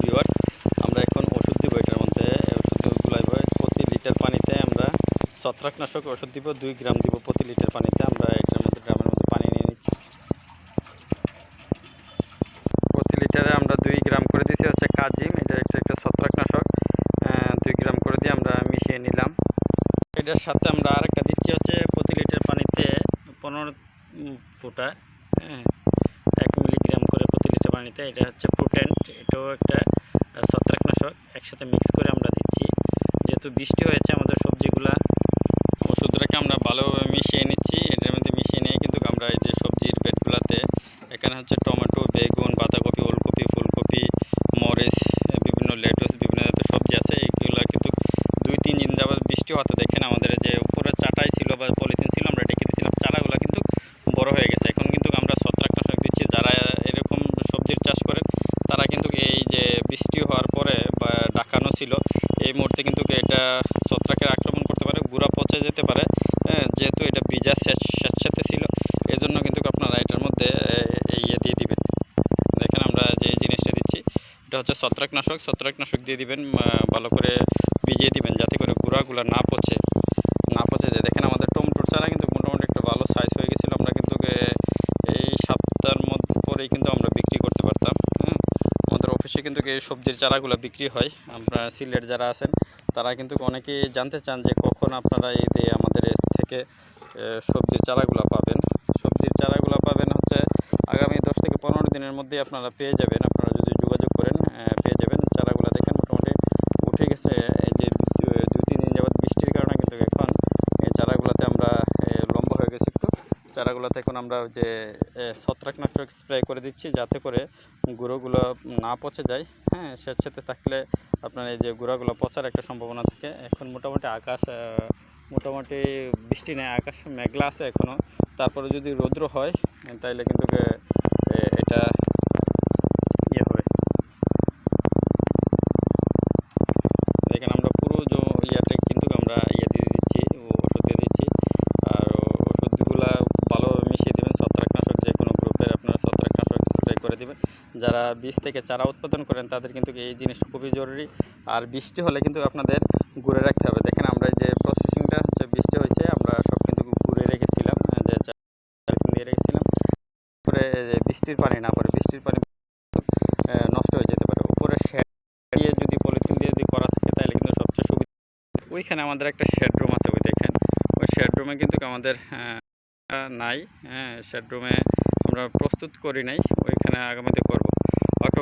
Viewers আমরা এখন ওষুধ দিব এটার মধ্যে। এই ওষুধ গুলাইব প্রতি লিটার পানিতে আমরা ছত্রাকনাশক ওষুধ দিব, দুই গ্রাম দিব প্রতি লিটার পানিতে। আমরা এটার মধ্যে গ্রামের মধ্যে পানি নিয়ে নিচ্ছি। প্রতি লিটারে আমরা দুই গ্রাম করে দিচ্ছি হচ্ছে কাজিম। এটা একটা একটা ছত্রাকনাশক। দুই গ্রাম করে দিয়ে আমরা মিশিয়ে নিলাম। এটার সাথে আমরা আরেকটা দিচ্ছি, হচ্ছে প্রতি লিটার পানিতে পনেরো ফোঁটা হ্যাঁ এক মিলিগ্রাম করে প্রতি লিটার পানিতে। এটা হচ্ছে প্রোটেন্ট এটাও একটা ছত্রাকনাশক একসাথে মিক্স করে আমরা দিচ্ছি। যেহেতু বৃষ্টি হয়েছে, আমাদের সবজিগুলা। ওষুধটাকে আমরা ভালোভাবে মিশিয়ে নিচ্ছি। এটার মধ্যে মিশিয়ে নিয়ে কিন্তু আমরা এই যে সবজির বেডগুলোতে এখানে হচ্ছে টমেটো, বেগুন, বাঁধাকপি, ওলকপি, ফুলকপি, মরিচ, বিভিন্ন লেটুস, বিভিন্ন সবজি আছে। এইগুলো কিন্তু দুই, তিন দিন যাবত বৃষ্টি হতে দেখেন আমাদের যে উপরে চাটাই ছিল বা পলিথিন ছিল আমরা ডেকে দিয়েছিলাম চারাগুলো কিন্তু বড় হয়ে গেছে এখন কিন্তু আমরা ছত্রাকনাশক দিচ্ছি যারা এরকম সবজির চাষ করেন তারা কিন্তু এই যে বৃষ্টি হওয়ার পরে বা ডাকানো ছিল এই মুহূর্তে কিন্তু এটা ছত্রাকের আক্রমণ করতে পারে গুঁড়া পচে যেতে পারে হ্যাঁ, যেহেতু এটা বীজা স্যাঁতস্যাঁতে ছিল এই জন্য কিন্তু আপনারা এটার মধ্যে ইয়ে দিয়ে দিবেন। দেখেন আমরা যে জিনিসটা দিচ্ছি এটা হচ্ছে ছত্রাকনাশক ছত্রাকনাশক দিয়ে দিবেন ভালো করে ভিজিয়ে দিবেন যাতে করে গুঁড়াগুলো না পচে না পচে যায়। দেখেন আমাদের টমেটোর চারা কিন্তু মোটামুটি একটা ভালো সাইজ হয়ে গেছিল আমরা কিন্তু এই সপ্তাহের মধ্যে পরেই কিন্তু আমরা অফিসে কিন্তু এই সবজির চারাগুলো বিক্রি হয়। আপনারা সিলেট যারা আছেন, তারা কিন্তু অনেকেই জানতে চান যে কখন আপনারা এই যে আমাদের থেকে সবজির চারাগুলো পাবেন। সবজির চারাগুলো পাবেন হচ্ছে আগামী দশ থেকে পনেরো দিনের মধ্যেই আপনারা পেয়ে যাবেন। আপনারা যদি যোগাযোগ করেন পেয়ে যাবেন। চারাগুলো দেখেন মোটামুটি উঠে গেছে এই যে দু- দুই তিন দিন যাবত বৃষ্টির কারণে কিন্তু এখন এই চারাগুলোতে আমরা এ, লম্বা হয়ে গেছে একটু চারাগুলোতে এখন আমরা যে ছত্রাকনাশক স্প্রে করে দিচ্ছি যাতে করে গুঁড়োগুলো না পচে যায়। হ্যাঁ স্বেচ্ছাতে থাকলে আপনার এই যে গুঁড়াগুলো পচার একটা সম্ভাবনা থাকে। এখন মোটামুটি আকাশ মোটামুটি বৃষ্টি নেই, আকাশ মেঘলা আছে এখনও তারপরে যদি রৌদ্র হয়, তাইলে কিন্তু করে দেবেন। যারা বীজ থেকে চারা উৎপাদন করেন, তাদের কিন্তু এই জিনিস খুবই জরুরি। আর বৃষ্টি হলে কিন্তু আপনাদের ঘুরে রাখতে হবে। দেখেন আমরা যে প্রসেসিংটা হচ্ছে বৃষ্টি হয়েছে, আমরা সব কিন্তু ঘুরে রেখেছিলাম যে চা- চারদিন দিয়ে রেখেছিলাম। যে বৃষ্টির পানি না পরে বৃষ্টির পানি নষ্ট হয়ে যেতে পারে। উপরে শেড দিয়ে যদি পলিথিন দিয়ে যদি করা থাকে, তাহলে কিন্তু সবচেয়ে সুবিধা। ওইখানে আমাদের একটা শেড রুম আছে, ওই দেখেন। ওই শেড রুমে কিন্তু আমাদের নাই হ্যাঁ শেড রুমে আমরা প্রস্তুত করি নাই ওইখানে আগামীতে করব। ওকে